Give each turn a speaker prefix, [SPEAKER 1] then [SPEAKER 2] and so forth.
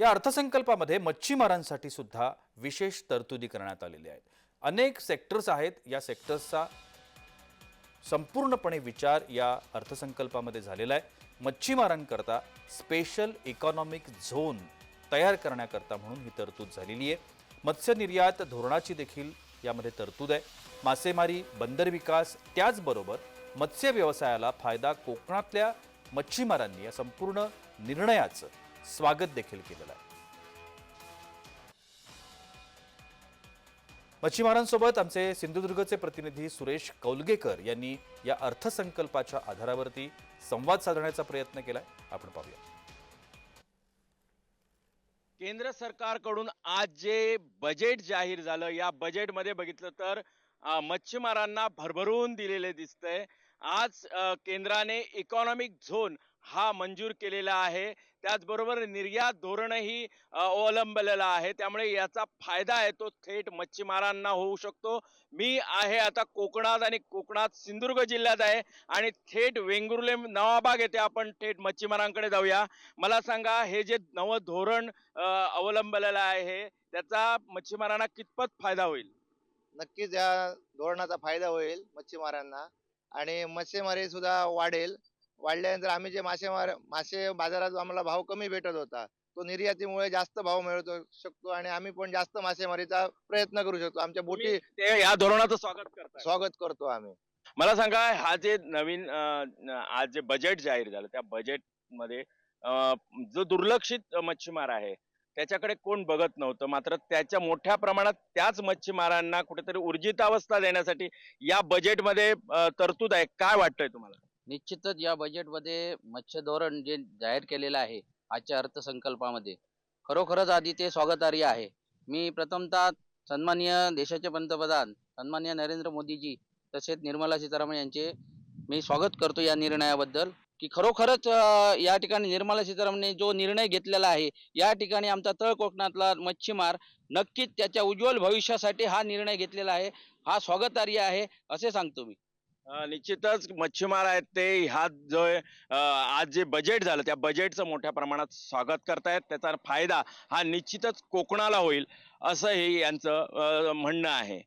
[SPEAKER 1] या अर्थसंकल्पामध्ये मच्छीमारांसाठी सुद्धा विशेष तरतुदी करण्यात आलेल्या आहेत. अनेक सेक्टर्स आहेत या सेक्टर्सचा संपूर्णपणे विचार या अर्थसंकल्पामध्ये झालेला आहे. मच्छीमारांकरता स्पेशल इकॉनॉमिक झोन तयार करण्याकरता म्हणून ही तरतूद झालेली आहे. मत्स्य निर्यात धोरणाची देखील यामध्ये तरतूद आहे. मासेमारी बंदर विकास त्याचबरोबर मत्स्य व्यवसायाला फायदा कोकणातल्या मच्छीमारांनी या संपूर्ण निर्णयाचं स्वागत देखील केलेलं आहे. मच्छीमारांसोबत आमचे सिंधुदुर्गचे प्रतिनिधी सुरेश कौलगेकर यांनी या अर्थसंकल्पाच्या आधारावरती संवाद साधण्याचा प्रयत्न केलाय. आपण पाहूया.
[SPEAKER 2] केंद्र सरकारकडून आज जे बजेट जाहीर झालं या बजेटमध्ये बघितलं तर मच्छीमारांना भरभरून दिलेले दिसतंय. आज केंद्राने इकॉनॉमिक झोन हा मंजूर केलेला आहे. त्याचबरोबर निर्यात धोरणही अवलंबलेलं आहे. त्यामुळे याचा फायदा आहे. तो थेट मच्छीमारांना होऊ शकतो. मी आहे आता कोकणात आणि कोकणात सिंधुदुर्ग जिल्ह्यात आहे आणि थेट वेंगुर्ले नवाबाग येथे आपण थेट मच्छीमारांकडे जाऊया. मला सांगा हे जे नवं धोरण अवलंबलेलं आहे त्याचा मच्छीमारांना कितपत फायदा होईल?
[SPEAKER 3] नक्कीच या धोरणाचा फायदा होईल मच्छीमारांना आणि मच्छीमारी सुद्धा वाढेल. वाढल्यानंतर आम्ही जे मासेमार मासे बाजारात आम्हाला भाव कमी भेटत होता तो निर्यातीमुळे जास्त भाव मिळू शकतो आणि आम्ही पण जास्त मासेमारीचा प्रयत्न करू शकतो. आमच्या बोटी
[SPEAKER 2] ते या धोरणाचं स्वागत करताय.
[SPEAKER 3] स्वागत करतो आम्ही.
[SPEAKER 2] मला सांगा हा जे नवीन आज जे बजेट जाहीर झालं त्या बजेटमध्ये जो दुर्लक्षित मच्छीमार आहे त्याच्याकडे कोण बघत नव्हतं? मात्र त्याच्या मोठ्या प्रमाणात त्याच मच्छीमारांना कुठेतरी ऊर्जितावस्था देण्यासाठी या बजेटमध्ये तरतूद आहे. काय वाटतंय तुम्हाला?
[SPEAKER 4] निश्चितच या बजेटमध्ये मत्स्य धोरण जे जाहीर केलेलं आहे आजच्या अर्थसंकल्पामध्ये खरोखरच आधी ते स्वागतार्ह आहे. मी प्रथमतः सन्माननीय देशाचे पंतप्रधान सन्माननीय नरेंद्र मोदीजी तसेच निर्मला सीतारामन यांचे मी स्वागत करतो या निर्णयाबद्दल की खरोखरच या ठिकाणी निर्मला सीतारामने जो निर्णय घेतलेला आहे या ठिकाणी आमचा तळ कोकणातला मच्छीमार नक्कीच त्याच्या उज्ज्वल भविष्यासाठी हा निर्णय घेतलेला आहे हा स्वागतार्ह आहे असे सांगतो मी.
[SPEAKER 2] निश्चितच मच्छीमार आहेत ते. ह्या जो आज जे बजेट झालं त्या बजेटचं मोठ्या प्रमाणात स्वागत करतायत. त्याचा फायदा हा निश्चितच कोकणाला होईल असं हे यांचं म्हणणं आहे.